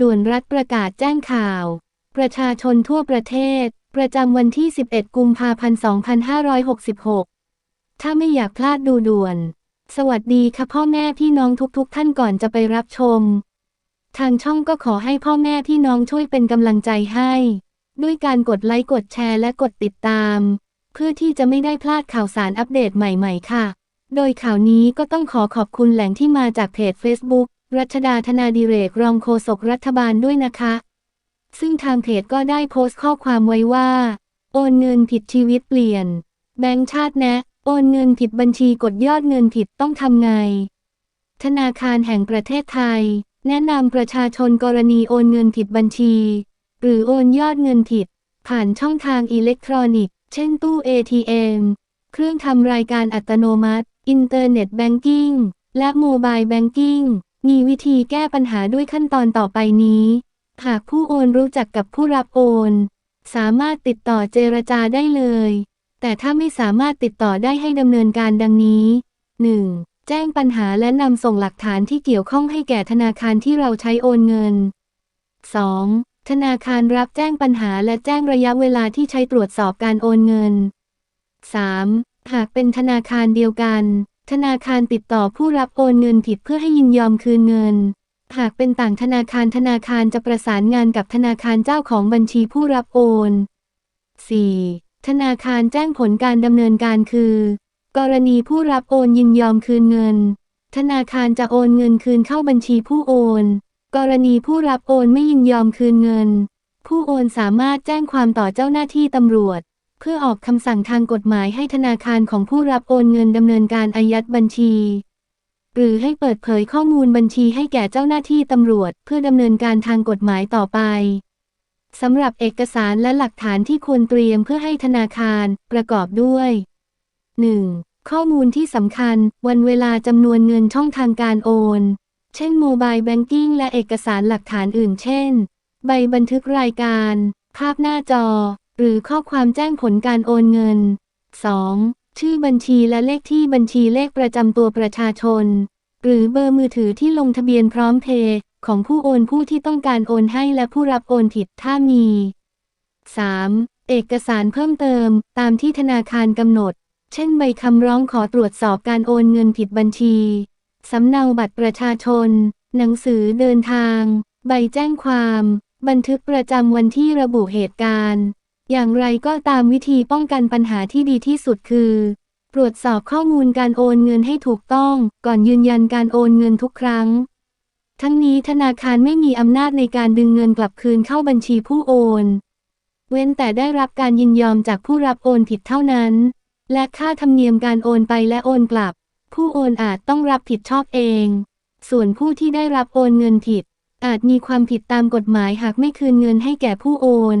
ด่วนรัฐประกาศแจ้งข่าว ประชาชนทั่วประเทศ ประจำวันที่ 11 กุมภาพันธ์ 2566 ถ้าไม่อยากพลาดดูด่วน สวัสดีค่ะพ่อแม่พี่น้องทุกๆทท่านก่อนจะไปรับชม ทางช่องก็ขอให้พ่อแม่พี่น้องช่วยเป็นกำลังใจให้ ด้วยการกดไลค์กดแชร์และกดติดตาม เพื่อที่จะไม่ได้พลาดข่าวสารอัปเดตใหม่ ๆ ค่ะ โดยข่าวนี้ก็ต้องขอขอบคุณแหล่งที่มาจากเพจ Facebook รัชดาธนาดิเรกรองโฆษกรัฐบาลด้วยนะคะ ซึ่งทางเพจก็ได้โพสต์ข้อความไว้ว่า โอนเงินผิดชีวิตเปลี่ยน แบงค์ชาตินะ โอนเงินผิดบัญชีกดยอดเงินผิดต้องทำไง ธนาคารแห่งประเทศไทย แนะนำประชาชนกรณีโอนเงินผิดบัญชี หรือโอนยอดเงินผิด ผ่านช่องทางอิเล็กทรอนิกส์ เช่นตู้ ATM เครื่องทำรายการอัตโนมัติ อินเทอร์เน็ตแบงกิ้งและโมบายแบงกิ้ง มีวิธีแก้ปัญหาด้วยขั้นตอนต่อไปนี้ หากผู้โอนรู้จักกับผู้รับโอน สามารถติดต่อเจรจาได้เลย แต่ถ้าไม่สามารถติดต่อได้ให้ดำเนินการดังนี้ 1. แจ้งปัญหาและนำส่งหลักฐานที่เกี่ยวข้องให้แก่ธนาคารที่เราใช้โอนเงิน 2. ธนาคารรับแจ้งปัญหาและแจ้งระยะเวลาที่ใช้ตรวจสอบการโอนเงิน 3. หากเป็นธนาคารเดียวกัน ธนาคารติดต่อผู้รับโอนเงินผิดเพื่อให้ยินยอมคืนเงิน หากเป็นต่างธนาคารธนาคารจะประสานงานกับธนาคารเจ้าของบัญชีผู้รับโอน 4. ธนาคารแจ้งผลการดำเนินการคือ กรณีผู้รับโอนยินยอมคืนเงิน ธนาคารจะโอนเงินคืนเข้าบัญชีผู้โอน กรณีผู้รับโอนไม่ยินยอมคืนเงิน ผู้โอนสามารถแจ้งความต่อเจ้าหน้าที่ตำรวจ เพื่อออกคำสั่งทางกฎหมายให้ธนาคารของผู้รับโอนเงินดำเนินการอายัดบัญชี หรือให้เปิดเผยข้อมูลบัญชีให้แก่เจ้าหน้าที่ตำรวจ เพื่อดำเนินการทางกฎหมายต่อไปสำหรับเอกสารและหลักฐานที่ควรเตรียมเพื่อให้ธนาคารประกอบด้วย 1. ข้อมูลที่สำคัญ วันเวลาจำนวนเงินช่องทางการโอน เช่นโมบายแบงกิ้งและเอกสารหลักฐานอื่นเช่น ใบบันทึกรายการ ภาพหน้าจอ หรือข้อความแจ้งผลการโอนเงิน 2. ชื่อบัญชีและเลขที่บัญชีเลขประจำตัวประชาชน หรือเบอร์มือถือที่ลงทะเบียนพร้อมเพย์ของผู้โอนผู้ที่ต้องการโอนให้และผู้รับโอนผิดถ้ามี 3. เอกสารเพิ่มเติม ตามที่ธนาคารกำหนด เช่นใบคำร้องขอตรวจสอบการโอนเงินผิดบัญชี สำเนาบัตรประชาชน หนังสือเดินทาง ใบแจ้งความ บันทึกประจำวันที่ระบุเหตุการณ์ อย่างไรก็ตามวิธีป้องกันปัญหาที่ดีที่สุดคือ ตรวจสอบข้อมูลการโอนเงินให้ถูกต้อง ก่อนยืนยันการโอนเงินทุกครั้ง ทั้งนี้ธนาคารไม่มีอำนาจในการดึงเงินกลับคืนเข้าบัญชีผู้โอน เว้นแต่ได้รับการยินยอมจากผู้รับโอนผิดเท่านั้น และค่าธรรมเนียมการโอนไปและโอนกลับ ผู้โอนอาจต้องรับผิดชอบเอง ส่วนผู้ที่ได้รับโอนเงินผิด อาจมีความผิดตามกฎหมายหากไม่คืนเงินให้แก่ผู้โอน